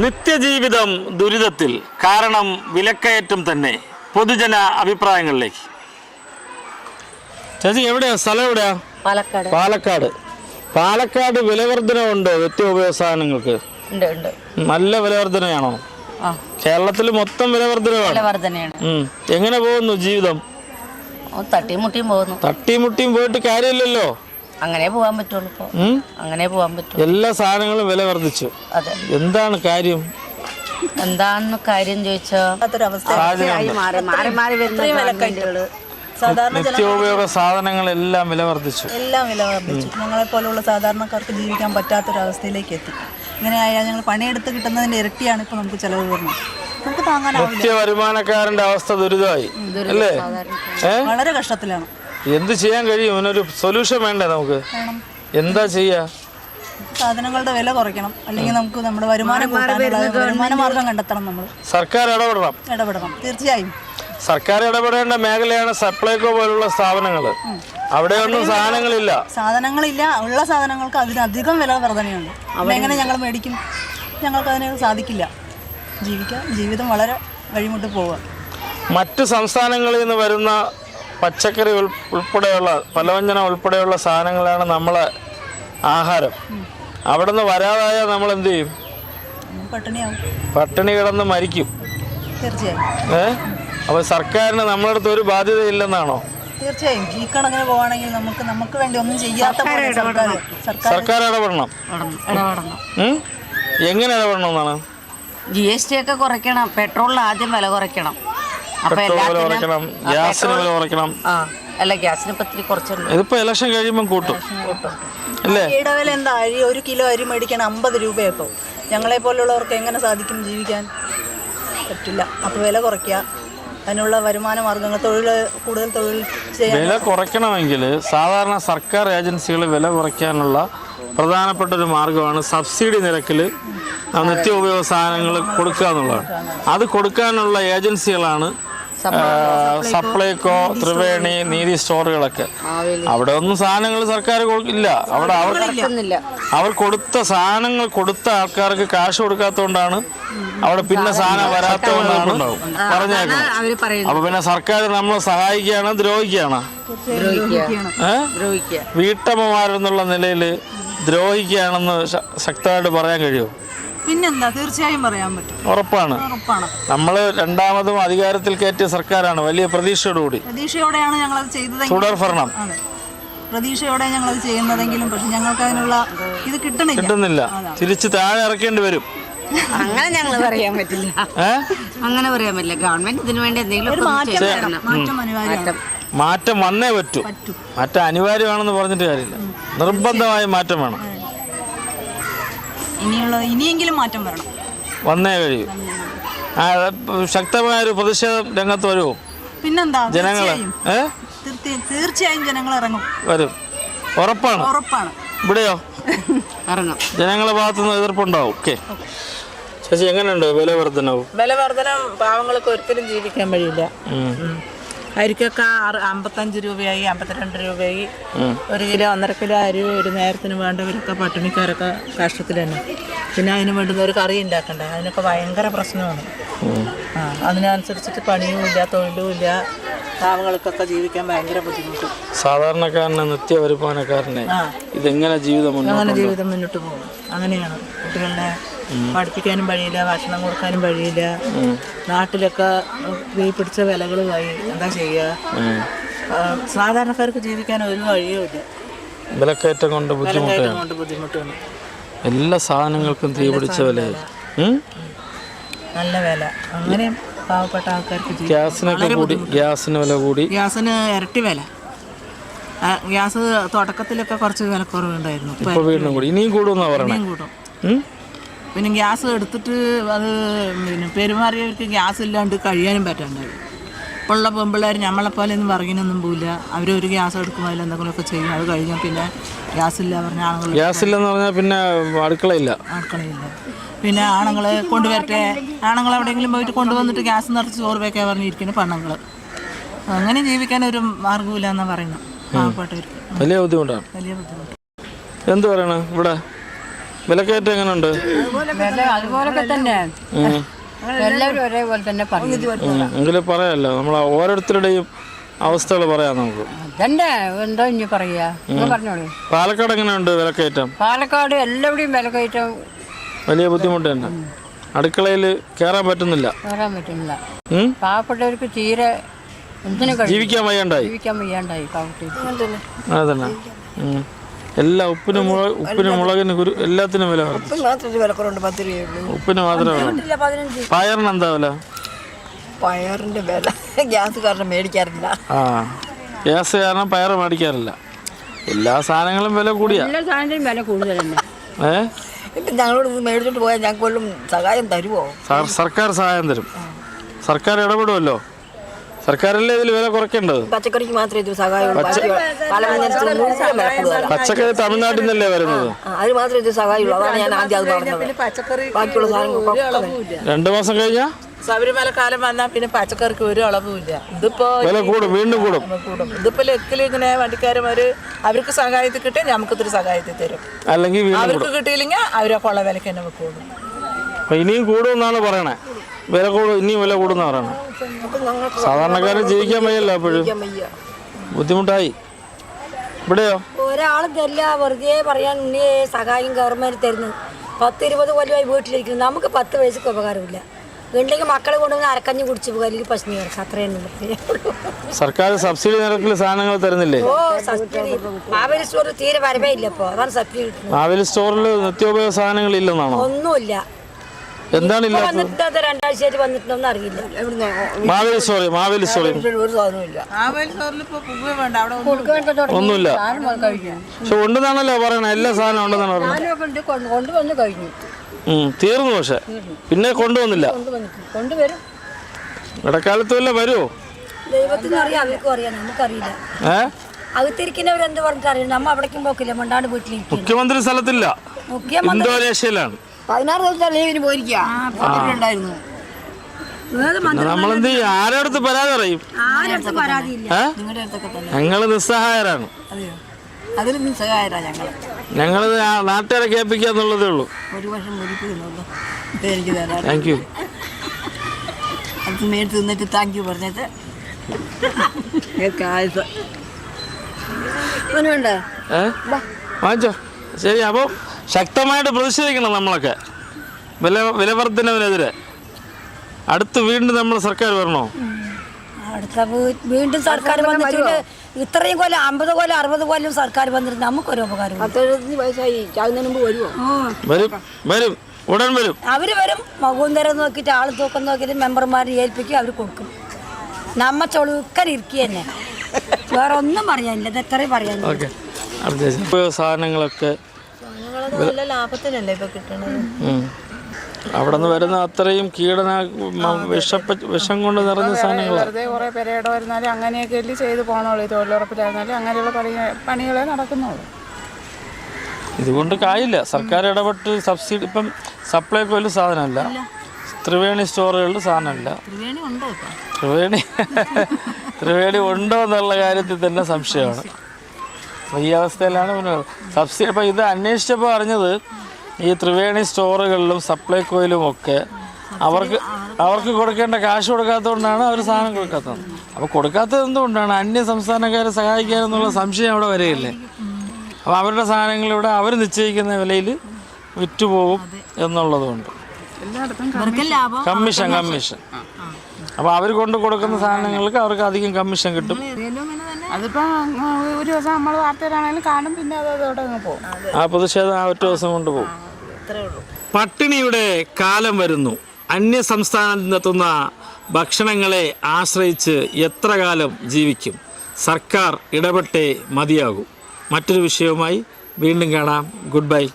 നിത്യജീവിതം ദുരിതത്തിൽ കാരണം വിലക്കയറ്റം തന്നെ. പൊതുജന അഭിപ്രായങ്ങളിലേക്ക്. ചേച്ചി എവിടെയാ? സ്ഥലം എവിടെയാ? പാലക്കാട്. പാലക്കാട്. പാലക്കാട് വിലവർധനമുണ്ടോ സാധനങ്ങൾക്ക്? ഉണ്ട് ഉണ്ട്. നല്ല വിലവർധനയാണോ? ആ. കേരളത്തിൽ മൊത്തം വിലവർധനമാണ് വില എങ്ങനെ പോകുന്നു ജീവിതം? തട്ടിമുട്ടിയും പോകുന്നു. തട്ടിമുട്ടിയും പോയിട്ട് കാര്യമില്ലല്ലോ. അങ്ങനെ പോകാൻ പറ്റുള്ളൂ ഇപ്പോൾ അങ്ങനെ പോകാൻ പറ്റും എല്ലാ സാധനങ്ങളും വില വർദ്ധിച്ചു. അതെ. എന്താണ് കാര്യം? എന്താണ് കാര്യം ചോദിച്ചോ സാഹചര്യം മാറി മാറി മാറി വരുന്ന ഗവൺമെന്റുകൾ സാധാരണ നിത്യോപയോഗ സാധനങ്ങളെല്ലാം വില വർദ്ധിച്ചു. എല്ലാം വില വർദ്ധിച്ചു. ഞങ്ങളെ പോലുള്ള സാധാരണക്കാർക്ക് ജീവിക്കാൻ പറ്റാത്തൊരവസ്ഥയിലേക്ക് എത്തി. ഇങ്ങനെ ആയാൽ ഞങ്ങൾ പണിയെടുത്ത് കിട്ടുന്നതിന്റെ ഇരട്ടിയാണ് ഇപ്പൊ നമുക്ക് ചെലവ് വരുന്നത്. നമുക്ക് താങ്ങാനാവില്ല. നിത്യ വരുമാനക്കാരന്റെ അവസ്ഥ ദുരിതമായി. അല്ലേ? വളരെ കഷ്ടത്തിലാണ്. എന്ത് ചെയ്യാൻ കഴിയും? അതിനൊരു സൊല്യൂഷൻ വേണ്ടേ നമുക്ക്? വേണം. എന്താ ചെയ്യാ? സാധനങ്ങളുടെ വില കുറയ്ക്കണം. അല്ലെങ്കിൽ നമുക്ക് നമ്മുടെ വരുമാനം വരുമാന മാർഗം കണ്ടെത്തണം നമ്മൾ. സർക്കാർ ഇടപെടണം. ഇടപെടണം. തീർച്ചയായും. സർക്കാർ ഇടപെടേണ്ട മേഖലയാണ് സപ്ലൈകോ പോലുള്ള സ്ഥാപനങ്ങൾ. അവിടെ ഒന്നും സാധനങ്ങളില്ല. സാധനങ്ങളില്ല. ഉള്ള സാധനങ്ങൾക്ക് അതിനധികം വില വർധനയുണ്ട്. അവിടെ എങ്ങനെ ഞങ്ങൾ മേടിക്കും? ഞങ്ങൾക്ക് അതിന് സാധിക്കില്ല. ജീവിക്കാൻ ജീവിതം വളരെ വഴിമുട്ട് പോവുക. മറ്റു സംസ്ഥാനങ്ങളിൽ നിന്ന് വരുന്ന പച്ചക്കറി ഉൾപ്പെടെയുള്ള പലവ്യഞ്ജനം ഉൾപ്പെടെയുള്ള സാധനങ്ങളാണ് നമ്മളെ ആഹാരം. അവിടെ നിന്ന് വരാതായാൽ നമ്മൾ എന്ത് ചെയ്യും പട്ടിണി കിടന്ന് മരിക്കും. ഏ? അപ്പോൾ സർക്കാരിന് നമ്മളടുത്ത് ഒരു ബാധ്യതയില്ലെന്നാണോ? തീർച്ചയായും. ഈ കണക്കിന് പോവാണെങ്കിൽ നമുക്ക് നമുക്ക് വേണ്ടി ഒന്നും ചെയ്യാത്ത സർക്കാർ സർക്കാർ സർക്കാർ ഇടപെടണം. ഇടപെടണം. എങ്ങനെ ഇടപെടണം എന്നാണ്? ജി എസ് ടി ഒക്കെ കുറയ്ക്കണം. പെട്രോളിന് ആദ്യം വില കുറയ്ക്കണം. അപ്പൊ പെട്രോൾ വില കുറയ്ക്കണം ഗ്യാസിന് വില കുറയ്ക്കണം. അല്ല ഗ്യാസിന് ഇപ്പൊ കുറച്ചുണ്ട്. ഇതിപ്പോ ഇലക്ഷൻ കഴിയുമ്പോൾ കൂട്ടും. അല്ലേ? ഇടവില എന്താ? അരി ഒരു കിലോ അരി മേടിക്കാൻ അമ്പത് രൂപയപ്പോ ഞങ്ങളെ പോലുള്ളവർക്ക് എങ്ങനെ സാധിക്കും ജീവിക്കാൻ? പറ്റില്ല. അപ്പൊ വില കുറയ്ക്കുക. അതിനുള്ള വരുമാന മാർഗങ്ങൾ തൊഴിൽ കൂടുതൽ തൊഴിൽ വില കുറയ്ക്കണമെങ്കിൽ സാധാരണ സർക്കാർ ഏജൻസികൾ വില കുറയ്ക്കാനുള്ള പ്രധാനപ്പെട്ട ഒരു മാർഗമാണ് സബ്സിഡി നിരക്കിൽ നിത്യോപയോഗ സാധനങ്ങൾ കൊടുക്കുക എന്നുള്ളതാണ് അത് കൊടുക്കാനുള്ള ഏജൻസികളാണ് സപ്ലൈകോ ത്രിവേണി നീതി സ്റ്റോറുകളൊക്കെ. അവിടെ ഒന്നും സാധനങ്ങൾ സർക്കാർ ഇല്ല അവിടെ അവർ അവർ കൊടുത്ത സാധനങ്ങൾ കൊടുത്ത ആൾക്കാർക്ക് കാശ് കൊടുക്കാത്തതുകൊണ്ടാണ് അവിടെ പിന്നെ സാധനം വരാത്തതുകൊണ്ടാണ് പറഞ്ഞേക്കുന്നത്. അപ്പൊ പിന്നെ സർക്കാർ നമ്മളെ സഹായിക്കുകയാണ് ദ്രോഹിക്കുകയാണ്. വീട്ടമ്മമാരെന്നുള്ള നിലയിൽ ദ്രോഹിക്കുകയാണെന്ന് ശക്തമായിട്ട് പറയാൻ കഴിയുമോ? പിന്നെന്താ? തീർച്ചയായും പറയാൻ പറ്റും. ഉറപ്പാണ്. ഉറപ്പാണ്. നമ്മൾ രണ്ടാമതും അധികാരത്തിൽ കയറ്റിയ സർക്കാരാണ്. വലിയ പ്രതീക്ഷയോടുകൂടി. പ്രതീക്ഷയോടെയാണ് ഞങ്ങൾ ചെയ്തതെങ്കിൽ തുടർ ഭരണം അതെ. പ്രതീക്ഷയോടെ അത് ചെയ്യുന്നതെങ്കിലും പക്ഷെ ഞങ്ങൾക്ക് അതിനുള്ള ഇത് കിട്ടണില്ല. കിട്ടുന്നില്ല. തിരിച്ച് താഴെ ഇറക്കേണ്ടി വരും. അങ്ങനെ ഞങ്ങൾ പറയാൻ പറ്റില്ല. അങ്ങനെ പറയാൻ പറ്റില്ല. ഗവൺമെന്റ് ഇതിനു വേണ്ടി എന്തെങ്കിലും മാറ്റം മാറ്റം അനിവാര്യമാണ്. മാറ്റം. വന്നേ പറ്റൂ. മാറ്റം അനിവാര്യമാണെന്ന് പറഞ്ഞിട്ട് കാര്യമില്ല. നിർബന്ധമായ മാറ്റം വേണം. ഇനിയുള്ള ഇനിയെങ്കിലും മാറ്റം വരണം. വന്നേ കഴിയൂ. ആ, ശക്തമായ ഒരു പ്രതിഷേധം രംഗത്ത് വരുമോ പിന്നെന്താ ജനങ്ങൾ തീർച്ചയായും. ജനങ്ങൾ ഇറങ്ങും. വരും. ഉറപ്പാണ്. ഉറപ്പാണ്. ഇവിടെയോ? ഇറങ്ങാം. ജനങ്ങളെ ഭാഗത്തുനിന്ന് എതിർപ്പുണ്ടാവും. ഓക്കെ. ചേച്ചി എങ്ങനെയുണ്ട് വില വർധനവും വില വർധനം പാവങ്ങൾക്ക് ഒരിക്കലും ജീവിക്കാൻ കഴിയില്ല അരിക്കൊക്കെ ആറ് അമ്പത്തഞ്ച് രൂപയായി അമ്പത്തിരണ്ട് രൂപയായി. ഒരു കിലോ ഒന്നര കിലോ അരി ഒരു നേരത്തിന് വേണ്ടവരൊക്കെ പട്ടിണിക്കാരൊക്കെ കഷ്ടത്തിൽ തന്നെ. പിന്നെ അതിന് വേണ്ടുന്ന ഒരു കറി ഉണ്ടാക്കണ്ടേ? അതിനൊക്കെ ഭയങ്കര പ്രശ്നമാണ്. ആ അതിനനുസരിച്ചിട്ട് പണിയും ഇല്ല തൊഴിലും ഇല്ല. പാവങ്ങൾക്കൊക്കെ ജീവിക്കാൻ ഭയങ്കര ബുദ്ധിമുട്ട്. സാധാരണക്കാരനെ നിത്യ വരുമാനക്കാരനെ ഇതെങ്ങനെ ജീവിതം അങ്ങനെ ജീവിതം മുന്നോട്ട് പോകും? അങ്ങനെയാണ് കുട്ടികളെ പഠിപ്പിക്കാനും വഴിയില്ല ഭക്ഷണം കൊടുക്കാനും വഴിയില്ല നാട്ടിലൊക്കെ ഈ പിടിച്ച വിലകളുമായി എന്താ ചെയ്യുക സാധാരണക്കാർക്ക് ജീവിക്കാൻ ഒരു വഴിയും ഇല്ല. വിലക്കയറ്റം കൊണ്ട് ബുദ്ധിമുട്ടാണ്. എല്ലാ സാധനങ്ങൾക്കും തീ പിടിച്ച വില? നല്ല വില. അങ്ങനെ പാവപ്പെട്ട ആൾക്കാർക്ക് ഗ്യാസിനൊക്കെ കൂടി ഗ്യാസിന് വില കൂടി. ഗ്യാസിന് ഇരട്ടി വില. ഗ്യാസ് തുടക്കത്തിലൊക്കെ കുറച്ച് വിലക്കുറവുണ്ടായിരുന്നു. ഇപ്പൊ വീണ്ടും കൂടി. ഇനിയും കൂടുമെന്നാ പറയണേ. ഇനിയും കൂടും? പിന്നെ ഗ്യാസ് എടുത്തിട്ട് അത് പിന്നെ പെരുമാറിയവർക്ക് ഗ്യാസ് ഇല്ലാണ്ട് കഴിയാനും പറ്റാണ്ടായി. ഇപ്പോൾ ഉള്ള പെമ്പിള്ളേർ നമ്മളെ പോലെ ഒന്നും പറകിനൊന്നും പോവില്ല. അവരൊരു ഗ്യാസ് എടുക്കുമ്പോൾ അതിൽ എന്തെങ്കിലുമൊക്കെ ചെയ്യും. അത് കഴിഞ്ഞാൽ പിന്നെ ഗ്യാസ് ഇല്ല പറഞ്ഞ ആണുങ്ങൾ ഗ്യാസ് ഇല്ലെന്ന് പറഞ്ഞാൽ പിന്നെ അടുക്കളയില്ല. അടുക്കളയില്ല. പിന്നെ ആണുങ്ങൾ കൊണ്ടുവരട്ടെ ആണുങ്ങൾ എവിടെയെങ്കിലും പോയിട്ട് കൊണ്ടുവന്നിട്ട് ഗ്യാസ് നിറച്ച് ചോറ് വയ്ക്കാൻ പറഞ്ഞിരിക്കുന്നു പെണ്ണുങ്ങൾ അങ്ങനെ ജീവിക്കാൻ ഒരു മാർഗമില്ല എന്നാണ് പറയുന്നത് പാവപ്പെട്ടവർക്ക്. വലിയ ബുദ്ധിമുട്ടാണ്. വലിയ ബുദ്ധിമുട്ട്. എന്ത് പറയണ ഇവിടെ? വിലക്കയറ്റം എങ്ങനെയുണ്ട് അതുപോലൊക്കെ തന്നെ. എല്ലാവരും ഒരേപോലെ തന്നെ പറഞ്ഞു. എങ്കിലും പറയാമല്ലോ നമ്മൾ ഓരോരുത്തരുടെയും അവസ്ഥകൾ പറയാം നമുക്ക്. അതന്നെ. എന്തോ ഇനി പറയാ. പറഞ്ഞോളൂ. പാലക്കാട് എങ്ങനെയുണ്ട് വിലക്കയറ്റം? പാലക്കാട് എല്ലാവിടെയും വിലക്കയറ്റം. വലിയ ബുദ്ധിമുട്ട് തന്നെ. അടുക്കളയിൽ കയറാൻ പറ്റുന്നില്ല. കയറാൻ പറ്റുന്നില്ല? പാവപ്പെട്ടവർക്ക് തീരെ ജീവിക്കാൻ വയ്യാണ്ടായി. ജീവിക്കാൻ വയ്യാണ്ടായി പാവപ്പെട്ടവർക്ക്. അതന്നെ. എല്ലാ ഉപ്പിനും മുളക് ഉപ്പിന് മുളകിന് കുരു എല്ലാത്തിനും വില വർദ്ധിച്ചു മാത്രം വിലക്കുറവുണ്ട് പത്ത് രൂപയുള്ളൂ. ഉപ്പിന് മാത്രമേ ഉള്ളൂ പതിനഞ്ച്. പയറിന് എന്താ വില? പയറിന്റെ വില. ഗ്യാസ് കാരണം മേടിക്കാറില്ല. ആ ഗ്യാസ് കാരണം പയർ മേടിക്കാറില്ല. എല്ലാ സാധനങ്ങളും വില കൂടിയാ. എല്ലാ സാധനത്തിനും വില കൂടുതൽ തന്നെ ഏ? ഇപ്പം ഞങ്ങളോട് ഇത് മേടിച്ചോണ്ട് പോയാൽ ഞങ്ങൾക്ക് വല്ലതും സഹായം തരുമോ സർ- സർക്കാർ സഹായം തരും. സർക്കാർ ഇടപെടുമല്ലോ സർക്കാരല്ലേ ഇതിൽ വില കുറയ്ക്കേണ്ടത്? പച്ചക്കറിക്ക് മാത്രമേ ഇത് മുഴുവൻ പച്ചക്കറി തമിഴ്നാട്ടിൽ നിന്നല്ലേ വരുന്നത്? അത് മാത്രമേ ഇത് സഹായമുള്ളൂ. അതാണ് ഞാൻ ആദ്യം അത് പറഞ്ഞത്. പച്ചക്കറി ബാക്കിയുള്ള സാധനങ്ങൾ രണ്ടു മാസം കഴിഞ്ഞാ? ശബരിമല കാലം വന്നാൽ പിന്നെ പച്ചക്കറിക്ക് ഒരു അളവുമില്ല ഇതിപ്പോ വില കൂടും വീണ്ടും കൂടും. കൂടും. ഇതിപ്പോ ലക്കിൽ ഇങ്ങനെ വണ്ടിക്കാരന്മാര് അവർക്ക് സഹായത്തിൽ കിട്ടിയാൽ നമുക്ക് ഇത്തിരി സഹായത്തിൽ തരും. അല്ലെങ്കിൽ വീണ്ടും കൂടും. അവർക്ക് കിട്ടിയില്ലെങ്കിൽ അവരെ കൊള്ള വിലക്ക് തന്നെ വെക്കുള്ളൂ. ഇനിയും കൂടും എന്നാണ് പറയണേ. വില കൂടും ഇനിയും വില കൂടുമെന്നാണ് പറയണേ. സാധാരണക്കാരൻ ജീവിക്കാൻ വയ്യല്ലോ അപ്പോഴും വയ്യ. ബുദ്ധിമുട്ടായി. ഇവിടെയോ? ഒരാളും തരില്ല വെറുതെ പറയാൻ സഹായം ഗവൺമെന്റ് തരുന്നു. പത്ത് ഇരുപത് കൊല്ലമായി വീട്ടിലിരിക്കുന്നു. നമുക്ക് പത്ത് വയസ്സ് ഉപകാരമില്ല. വീണ്ടെങ്കിൽ മക്കളെ കൊണ്ടുവന്ന് അരക്കഞ്ഞ് കുടിച്ച് പോകുക അല്ലെങ്കിൽ പശുനി കിടക്കുക സർക്കാർ സബ്സിഡി നിരക്കിൽ സാധനങ്ങൾ തരുന്നില്ലേ? ഓ സബ്സിഡി. മാവേലി സ്റ്റോറിൽ തീരെ വരവേ ഇല്ല ഇപ്പോൾ അതാണ് സബ്സിഡി കിട്ടുന്നത്. മാവേലി സ്റ്റോറിൽ നിത്യോപയോഗ സാധനങ്ങൾ ഇല്ലെന്നാണോ? ഒന്നുമില്ല. എന്താണ് ഇല്ലാത്തത്? രണ്ടാഴ്ചയായിട്ട് അറിയില്ല. Maveli sorry Maveli sorry. ഒരു സാധനമില്ല ഒന്നുമില്ല. പക്ഷെ ഉണ്ടെന്നാണല്ലോ പറയണേ എല്ലാ സാധനവും ഉണ്ടെന്നാണ് പറഞ്ഞത്. സാധനമൊക്കെ കൊണ്ട് കൊണ്ടുവന്ന് കഴിഞ്ഞു. ഉം, തീർന്നു പക്ഷെ. പിന്നെ കൊണ്ടുവന്നില്ല. കൊണ്ടുവന്നിട്ട് കൊണ്ടുവരും. ഇടക്കാലത്ത് വല്ല വരുമോ ദൈവത്തിന് അറിയാം അവർക്കും അറിയാം നമുക്കറിയില്ല. ഏ? അകത്തിരിക്കുന്നവരെന്ത് പറഞ്ഞിട്ട് അറിയാം നമ്മ അവിടേക്കും പോക്കില്ല മണ്ടാണ്ട് വീട്ടിലിരിക്കും മുഖ്യമന്ത്രി സ്ഥലത്തില്ല. മുഖ്യമന്ത്രി ഇന്തോനേഷ്യയിലാണ്. പതിനാറ് ദിവസം ലീവിന് പോയിരിക്കുക ഉണ്ടായിരുന്നു നമ്മളെന്ത് ചെയ്യും? ആരടുത്ത് പരാതി പറയും? ഞങ്ങൾ ഞങ്ങൾ നിസ്സഹായരാണ് ഞങ്ങൾ. ഞങ്ങൾ നാട്ടുകാരെ കേൾപ്പിക്കാന്നുള്ളതേ ഉള്ളൂ. താങ്ക് യു അത് മേടിച്ച് തിന്നിട്ട് താങ്ക് യു പറഞ്ഞിട്ട്. വാങ്ങിച്ചോ. ശരി അപ്പോൾ ശക്തമായിട്ട് പ്രതിഷേധിക്കണം നമ്മളൊക്കെ. വില വിലവർദ്ധനവിനെതിരെ. അടുത്ത് വീണ്ടും നമ്മൾ സർക്കാർ വരണോ? അടുത്ത വീണ്ടും സർക്കാർ വന്നിട്ട് ഇത്രയും കൊല്ലം അമ്പത് കൊല്ലം അറുപത് കൊല്ലം സർക്കാർ വന്നിട്ട് നമുക്കൊരു ഉപകാരം പത്തെഴുപത്തഞ്ച് വയസ്സായി. ചാകുന്നതിന് മുമ്പ് വരുമോ വരും വരും. ഉടൻ വരും. അവർ വരും. മുഖവും തരം നോക്കിയിട്ട് ആൾ തൂക്കം നോക്കിയിട്ട് മെമ്പർമാരെ ഏൽപ്പിക്കും അവർ കൊടുക്കും. നമ്മ ചൊളുക്കൻ ഇരിക്കുക തന്നെ. വേറെ ഒന്നും പറയാനില്ല. ഇത് എത്രയും പറയാനില്ല. സാധനങ്ങളൊക്കെ നല്ല ലാഭത്തിനല്ലേ ഇപ്പൊ കിട്ടണത് ഉം. അവിടെ നിന്ന് വരുന്ന അത്രയും കീടന വിഷപ്പ വിഷം കൊണ്ട് നിറഞ്ഞ സാധനങ്ങളാണ് വെറുതെ കുറേ പെരയുടെ വരുന്നാലും അങ്ങനെയൊക്കെ അല്ലേ ചെയ്ത് പോകണുള്ളൂ ഈ തൊഴിലുറപ്പിലായിരുന്നാലും അങ്ങനെയുള്ള പണി പണികളെ നടക്കുന്നുള്ളൂ. ഇതുകൊണ്ട് കായില്ല സർക്കാർ ഇടപെട്ട് സബ്സിഡി ഇപ്പം സപ്ലൈക്കോയിൽ സാധനമല്ല. ത്രിവേണി സ്റ്റോറുകളിൽ സാധനമല്ല. ത്രിവേണി ഉണ്ടോ ത്രിവേണി ത്രിവേണി ഉണ്ടോ എന്നുള്ള കാര്യത്തിൽ തന്നെ സംശയമാണ്. ഈ അവസ്ഥയിലാണ് പിന്നെ സബ്സിഡി. അപ്പോൾ ഇത് അന്വേഷിച്ചപ്പോൾ അറിഞ്ഞത് ഈ ത്രിവേണി സ്റ്റോറുകളിലും സപ്ലൈകോയിലും ഒക്കെ അവർക്ക് അവർക്ക് കൊടുക്കേണ്ട കാശ് കൊടുക്കാത്തതുകൊണ്ടാണ് അവർ സാധനം കൊടുക്കാത്തത്. അപ്പോൾ കൊടുക്കാത്തത് എന്തുകൊണ്ടാണ്? അന്യ സംസ്ഥാനക്കാരെ സഹായിക്കാനെന്നുള്ള സംശയം അവിടെ വരികയില്ലേ അപ്പോൾ അവരുടെ സാധനങ്ങൾ ഇവിടെ അവർ നിശ്ചയിക്കുന്ന വിലയിൽ വിറ്റുപോകും എന്നുള്ളതുകൊണ്ട്. Commission commission. അപ്പോൾ അവർ കൊണ്ട് കൊടുക്കുന്ന സാധനങ്ങൾക്ക് അവർക്ക് അധികം കമ്മീഷൻ കിട്ടും. അതിപ്പോൾ ഒരു ദിവസം നമ്മൾ വാർത്തയിലാണെങ്കിലും കാണും പിന്നെ അത് അതോടെ അങ്ങ് പോകും. ആ പ്രതിഷേധം ആ ഒറ്റ ദിവസം കൊണ്ട് പോകും. പട്ടിണിയുടെ കാലം വരുന്നു. അന്യ സംസ്ഥാനത്ത് നിന്നെത്തുന്ന ഭക്ഷണങ്ങളെ ആശ്രയിച്ച് എത്ര കാലം ജീവിക്കും? സർക്കാർ ഇടപെട്ടേ മതിയാകൂ. മറ്റൊരു വിഷയവുമായി വീണ്ടും കാണാം. Good bye.